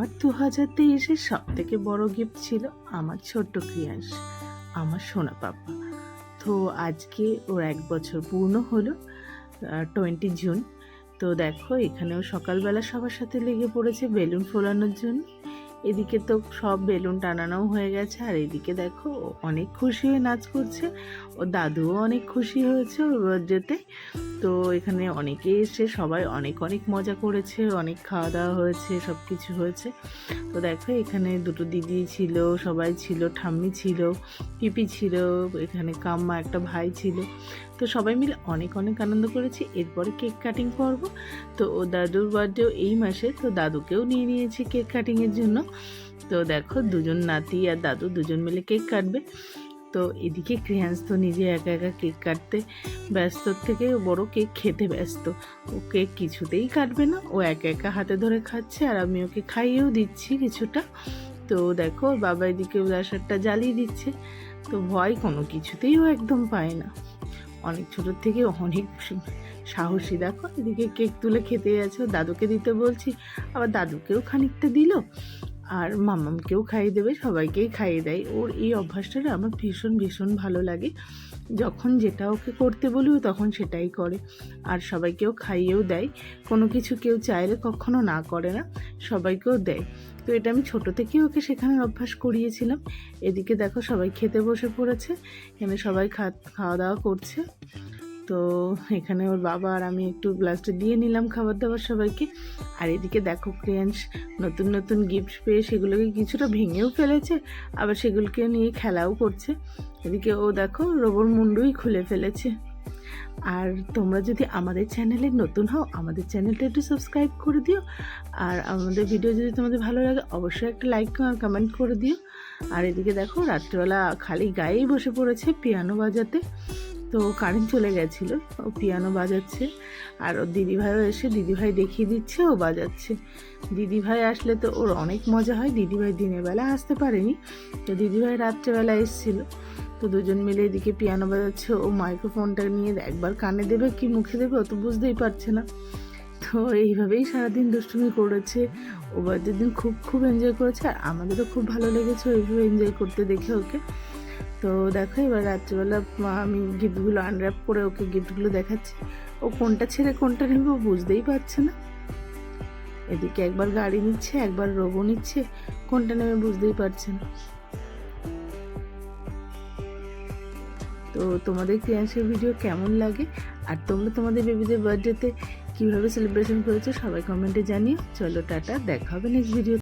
আমার দু হাজার তেইশের সব থেকে বড় গিফট ছিল আমার ছোট্ট ক্রিয়াংশ, আমার সোনা পাপা। তো আজকে ওর এক বছর পূর্ণ হলো টোয়েন্টি জুন তো দেখো, এখানেও সকালবেলা সবার সাথে লেগে পড়েছে বেলুন ফোলানোর জন্য। এদিকে তো সব বেলুন টানানোও হয়ে গেছে, আর এদিকে দেখো অনেক খুশি হয়ে নাচ করছে। ও দাদুও অনেক খুশি হয়েছে ওর বার্থডেতে তো এখানে অনেকে এসে সবাই অনেক অনেক মজা করেছে, অনেক খাওয়া দাওয়া হয়েছে সব কিছু হয়েছে। তো দেখো, এখানে দুটো দিদি ছিল, সবাই ছিল, ঠাম্মি ছিল, পিপি ছিল, এখানে কাম্মা একটা ভাই ছিল। তো সবাই মিলে অনেক অনেক আনন্দ করেছি। এরপরে কেক কাটিং করব। তো ও দাদুর বার্থডেও এই মাসে, তো দাদুকেও নিয়ে নিয়েছি কেক কাটিংয়ের জন্য। তো দেখো, দুজন নাতি আর দাদু দুজন মিলে কেক কাটবে। তো এদিকে ক্রিয়ান্স তো নিজে একা একা কেক কাটতে ব্যস্ত থেকে বড় কেক খেতে ব্যস্ত। ও কেক কিছুতেই কাটবে না, ও একা একা হাতে ধরে খাচ্ছে আর আমি ওকে খাইয়েও দিচ্ছি কিছুটা। তো দেখো বাবা এদিকে উদাসারটা জ্বালিয়ে দিচ্ছে, তো ভয় কোনো কিছুতেই ও একদম পায় না। অনেক ছোটোর থেকে অনেক সাহসী, দেখো এদিকে কেক তুলে খেতে ও দাদুকে দিতে বলছি, আবার দাদুকেও খানিকটা দিল। আর মামামকেও খাইয়ে দেবে, সবাইকেই খাইয়ে দেয়। ওর এই অভ্যাসটা আমার ভীষণ ভীষণ ভালো লাগে। যখন যেটা ওকে করতে বলি তখন সেটাই করে। আর সবাইকেও খাইয়েও দেয়। কোনো কিছু কেউ চাইলে কখনো না করে না, সবাইকেও দেয়। তো এটা আমি ছোট থেকেই ওকে শেখানোর অভ্যাস করিয়েছিলাম। এদিকে দেখো সবাই খেতে বসে পড়েছে, এখানে সবাই খাওয়া দাওয়া করছে। তো এখানে ওর বাবা আর আমি একটু গ্লাসটা দিয়ে নিলাম খাবার দাবার সবাইকে। আর এদিকে দেখো ক্রিয়াংশ নতুন নতুন গিফট পেয়ে সেগুলোকে কিছুটা ভেঙেও ফেলেছে, আবার সেগুলোকে নিয়ে খেলাও করছে। এদিকে ও দেখো রোবর মুন্ডুই খুলে ফেলেছে। আর তোমরা যদি আমাদের চ্যানেলে নতুন হও, আমাদের চ্যানেলটা একটু সাবস্ক্রাইব করে দিও। আর আমাদের ভিডিও যদি তোমাদের ভালো লাগে, অবশ্যই একটা লাইক আর কমেন্ট করে দিও। আর এদিকে দেখো রাত্রিবেলা খালি গায়েই বসে পড়েছে পিয়ানো বাজাতে। তো কারেন্ট চলে গেছিল, ও পিয়ানো বাজাচ্ছে। আর ওর দিদিভাইও এসে, দিদিভাই দেখিয়ে দিচ্ছে, ও বাজাচ্ছে। দিদিভাই আসলে তো ওর অনেক মজা হয়, দিদিভাই দিনের বেলা আসতে পারেনি। তো দিদিভাই রাত্রেবেলা এসেছিল। তো দুজন মিলে এদিকে পিয়ানো বাজাচ্ছে, ও মাইক্রোফোনটা নিয়ে একবার কানে দেবে কি মুখে দেবে ও তো বুঝতেই পারছে না। তো এইভাবেই সারাদিন দুষ্টুমি করেছে। ও বার্থডের দিন খুব খুব এনজয় করেছে, আর আমাদেরও খুব ভালো লেগেছে ওইভাবে এনজয় করতে দেখে ওকে। তো দেখো, এবার রাত্রিবেলা আমি গিফটগুলো আনর্যাপ করে ওকে গিফটগুলো দেখাচ্ছি। ও কোনটা ছেড়ে কোনটা নেবে ও বুঝতেই পারছে না। এদিকে একবার গাড়ি নিচ্ছে, একবার রোবো নিচ্ছে, কোনটা নেবে বুঝতেই পারছে না। তো তোমাদের ক্রিয়াংশের ভিডিও কেমন লাগে? আর তোমরা তোমাদের বেবিদের বার্থডেতে কীভাবে সেলিব্রেশন করেছ, সবাই কমেন্টে জানিও। চলো, টাটা, দেখা হবে নেক্সট ভিডিও